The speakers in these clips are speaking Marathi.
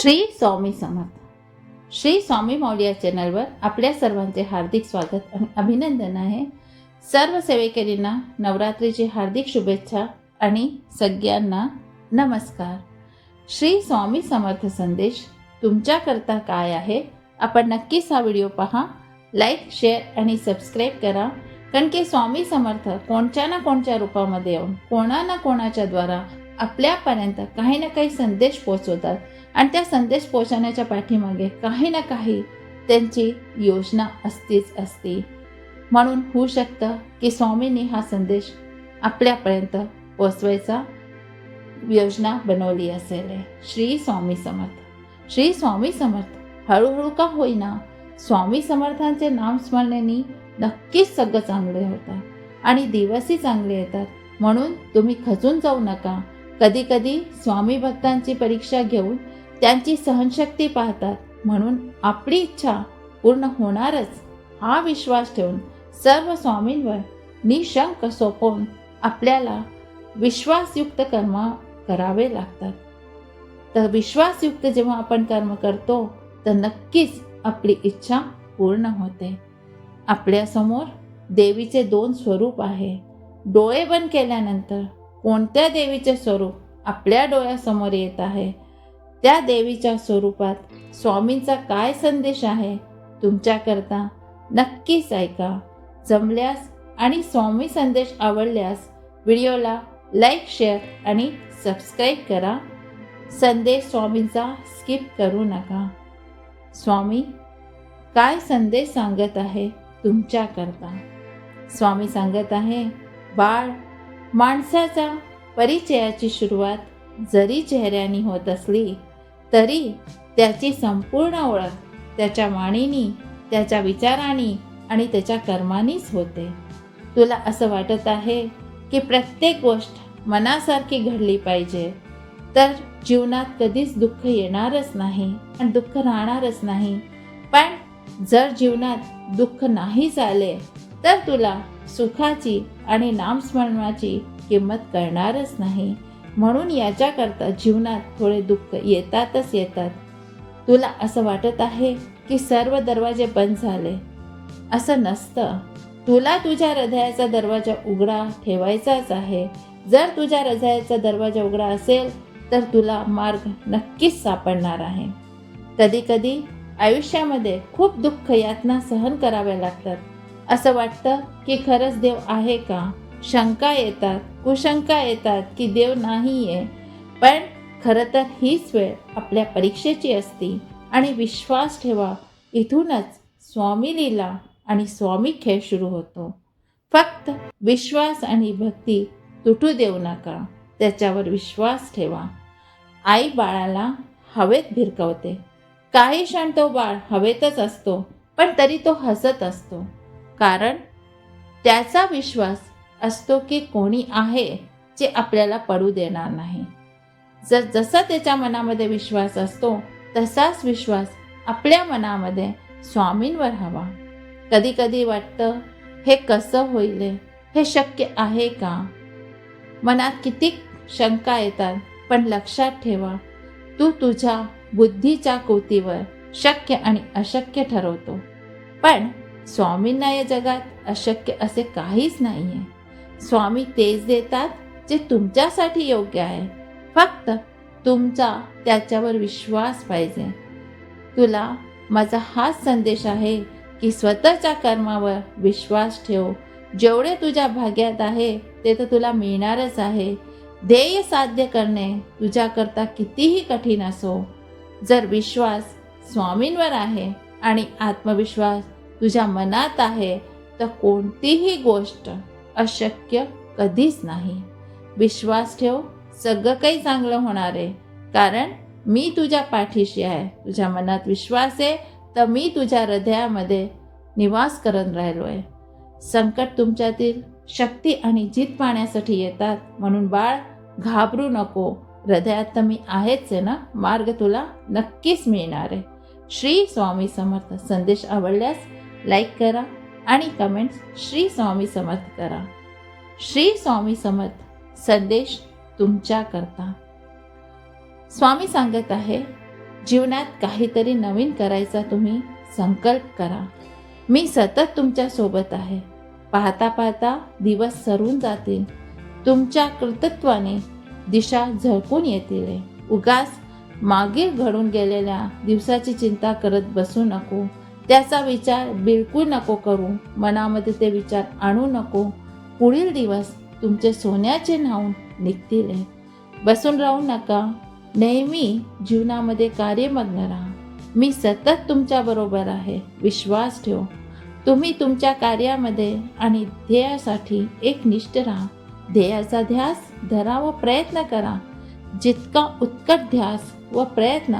श्री स्वामी समर्थ. श्री स्वामी मौर्या चॅनलवर आपल्या सर्वांचे हार्दिक स्वागत आणि अभिनंदन आहे. सर्व सेवेकरींना नवरात्रीची हार्दिक शुभेच्छा आणि सगळ्यांना नमस्कार. श्री स्वामी समर्थ संदेश तुमच्याकरता काय आहे? आपण नक्कीच हा व्हिडिओ पहा. लाईक शेअर आणि सबस्क्राईब करा. कारण की स्वामी समर्थ कोणत्या ना कोणत्या रूपामध्ये येऊन कोणा ना कोणाच्या द्वारा आपल्यापर्यंत काही ना काही संदेश पोचवतात आणि त्या संदेश पोचवण्याच्या पाठीमागे काही ना काही त्यांची योजना असतीच असते. म्हणून होऊ शकतं की स्वामींनी हा संदेश आपल्यापर्यंत पोचवायचा योजना बनवली असेल. श्री स्वामी समर्थ. श्री स्वामी समर्थ हळूहळू का होईना स्वामी समर्थांचे नाम स्मरणेनी नक्कीच सगळं चांगले होतं आणि दिवसही चांगले येतात. म्हणून तुम्ही खचून जाऊ नका. कधी कधी स्वामी भक्तांची परीक्षा घेऊन त्यांची सहनशक्ती पाहतात. म्हणून आपली इच्छा पूर्ण होणारच. हा विश्वास ठेवून सर्व स्वामींवर निशंक सोपवून आपल्याला विश्वासयुक्त कर्म करावे लागतात. तर विश्वासयुक्त जेव्हा आपण कर्म करतो तर नक्कीच आपली इच्छा पूर्ण होते. आपल्यासमोर देवीचे दोन स्वरूप आहे. डोळे बंद केल्यानंतर कोणत्या देवीचे स्वरूप आपल्या डोळ्यासमोर येत आहे? त्या देवीच्या स्वरूपात स्वामींचा काय संदेश आहे तुमच्याकरता नक्कीच ऐका. जमल्यास आणि स्वामी संदेश आवडल्यास व्हिडिओला लाईक शेअर आणि सबस्क्राईब करा. संदेश स्वामींचा स्किप करू नका. स्वामी काय संदेश सांगत आहे तुमच्याकरता? स्वामी सांगत आहे बाळ माणसाचा परिचयाची सुरुवात जरी चेहऱ्याने होत असली तरी त्याची संपूर्ण ओळख त्याच्या वाणीनी त्याच्या विचारांनी आणि त्याच्या कर्मानीच होते. तुला असं वाटत आहे की प्रत्येक गोष्ट मनासारखी घडली पाहिजे तर जीवनात कधीच दुःख येणारच नाही आणि दुःख राहणारच नाही. पण जर जीवनात दुःख नाही झाले तर तुला सुखाची आणि नामस्मरणाची किंमत कळणारच नाही. म्हणून याच्याकरता जीवनात थोडे दुःख येतातच येतात. तुला असं वाटत आहे की सर्व दरवाजे बंद झाले? असं नसतं. तुला तुझ्या हृदयाचा दरवाजा उघडा ठेवायचाच आहे. जर तुझ्या हृदयाचा दरवाजा उघडा असेल तर तुला मार्ग नक्कीच सापडणार आहे. कधी कधी आयुष्यामध्ये खूप दुःख यातना सहन कराव्या लागतात. असं वाटतं की खरंच देव आहे का? शंका येतात कुशंका येतात की देव नाही आहे पण खरं तर हीच वेळ आपल्या परीक्षेची असती. आणि विश्वास ठेवा इथूनच स्वामी लीला आणि स्वामी खेळ सुरू होतो. फक्त विश्वास आणि भक्ती तुटू देऊ नका त्याच्यावर विश्वास ठेवा. आई बाळाला हवेत भिरकवते. काही क्षण तो बाळ हवेतच असतो पण तरी तो हसत असतो. कारण त्याचा विश्वास असतो की कोणी आहे जे आपल्याला पडू देणार नाही. जर जसा त्याच्या मनामध्ये विश्वास असतो तसाच विश्वास आपल्या मनामध्ये स्वामींवर हवा. कधी कधी वाटतं हे कसं होईल? हे शक्य आहे का? मनात किती शंका येतात पण लक्षात ठेवा तू तुझ्या बुद्धीच्या कोतीवर शक्य आणि अशक्य ठरवतो. पण स्वामींना या जगात अशक्य असे काहीच नाही आहे स्वामी तेच देतात जे तुमच्यासाठी योग्य आहे. फक्त तुमचा त्याच्यावर विश्वास पाहिजे. तुला माझा हाच संदेश आहे की स्वतःच्या कर्मावर विश्वास ठेव. जेवढे तुझ्या भाग्यात आहे ते तर तुला मिळणारच आहे. ध्येय साध्य करणे तुझ्याकरता कितीही कठीण असो. जर विश्वास स्वामींवर आहे आणि आत्मविश्वास तुझ्या मनात आहे तर कोणतीही गोष्ट अशक्य कधीच नाही. विश्वास ठेव सगळं काही चांगलं होणार आहे. कारण मी तुझ्या पाठीशी आहे. तुझ्या मनात विश्वास आहे तर मी तुझ्या हृदयामध्ये निवास करत राहिलो आहे संकट तुमच्यातील शक्ती आणि जीत पाहण्यासाठी येतात. म्हणून बाळ घाबरू नको. हृदयात तर मी आहेच आहे ना? मार्ग तुला नक्कीच मिळणार आहे. श्री स्वामी समर्थ. संदेश आवडल्यास लाईक करा आणि कमेंट्स श्री स्वामी समर्थ करा. श्री स्वामी समर्थ संदेश तुमच्याकरता. स्वामी सांगत आहे जीवनात काहीतरी नवीन करायचा तुम्ही संकल्प करा. मी सतत तुमच्यासोबत आहे. पाहता पाहता दिवस सरून जातील. तुमच्या कृतत्वाने दिशा झळकून येतील. उगाच मागील घडून गेलेल्या दिवसाची चिंता करत बसू नको. त्याचा विचार बिलकुल नको करू. मनामध्ये ते विचार आणू नको. पुढील दिवस तुमचे सोन्याचे न्हावून निघतील. बसून राहू नका. नेहमी जीवनामध्ये कार्यमग्न राहा. मी सतत तुमच्याबरोबर आहे. विश्वास ठेव. तुम्ही तुमच्या कार्यामध्ये आणि ध्येयासाठी एक निष्ठ राहा. ध्येयाचा ध्यास धरा व प्रयत्न करा. जितका उत्कट ध्यास व प्रयत्न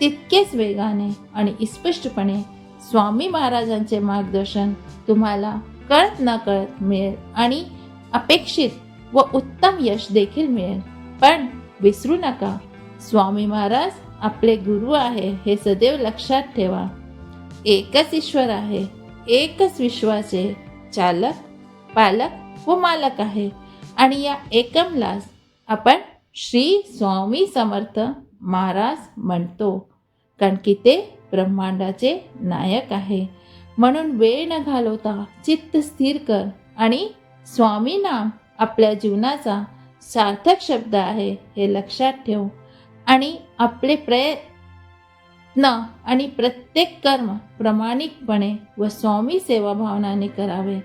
तितकेच वेगाने आणि स्पष्टपणे स्वामी महाराजांचे मार्गदर्शन तुम्हाला कळत न कळत मिळेल आणि अपेक्षित व उत्तम यश देखील मिळेल. पण विसरू नका स्वामी महाराज आपले गुरु आहे हे सदैव लक्षात ठेवा. एकच ईश्वर आहे एकच विश्वाचे चालक पालक व मालक आहे. आणि या एकमलाच आपण श्री स्वामी समर्थ महाराज म्हणतो. कारण की ते ब्रह्मांडाचे नायक आहे. म्हणून वेळ न घालवता चित्त स्थिर कर आणि स्वामी नाम आपल्या जीवनाचा सार्थक शब्द आहे हे लक्षात ठेव. आणि आपले प्रयत्न आणि प्रत्येक कर्म प्रामाणिकपणे व स्वामी सेवा भावनाने करावे.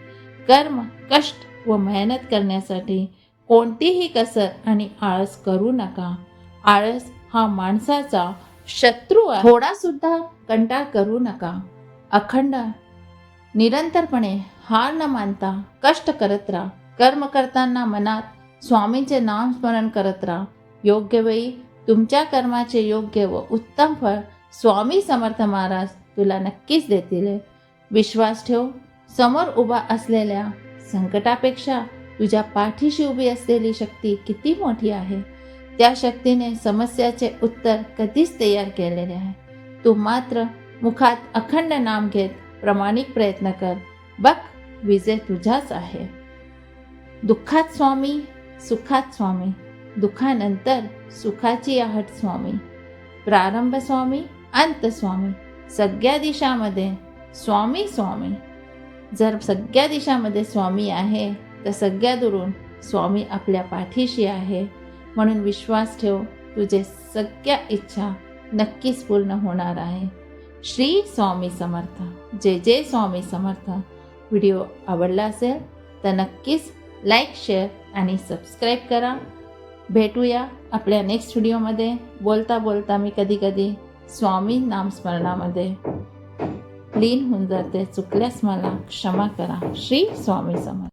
कर्म कष्ट व मेहनत करण्यासाठी कोणतीही कसर आणि आळस करू नका. आळस हा माणसाचा शत्रू थोडा सुद्धा कंटाळ करू नका. अखंड निरंतरपणे हार न मानता कष्ट करत राहा. कर्म करताना मनात स्वामींचे नाम स्मरण करत राहा. योग्य वेळी तुमच्या कर्माचे योग्य व उत्तम फळ स्वामी समर्थ महाराज तुला नक्कीच देतील. विश्वास ठेव समोर उभा असलेल्या संकटापेक्षा तुझ्या पाठीशी उभी असलेली शक्ती किती मोठी आहे. त्या शक्तीने समस्याचे उत्तर कधीच तयार केलेले आहे तू मात्र मुखात अखंड नाम घेत प्रामाणिक प्रयत्न कर. बघ विजय तुझाच आहे. दुःखात स्वामी सुखात स्वामी. दुःखानंतर सुखाची आहट स्वामी. प्रारंभ स्वामी अंत स्वामी. सगळ्या दिशामध्ये स्वामी स्वामी. जर सगळ्या दिशामध्ये स्वामी आहे तर सगळ्या दुरून स्वामी आपल्या पाठीशी आहे. म्हणून विश्वास ठेव तुझे सगळ्या इच्छा नक्कीच पूर्ण होणार आहे. श्री स्वामी समर्थ. जे जे स्वामी समर्थ. व्हिडिओ आवडला असेल तर नक्कीच लाईक शेअर आणि सबस्क्राईब करा. भेटूया आपल्या नेक्स्ट व्हिडिओमध्ये. बोलता बोलता मी कधी कधी स्वामी नामस्मरणामध्ये लीन होऊन जाते. चुकल्यास मला क्षमा करा. श्री स्वामी समर्थ.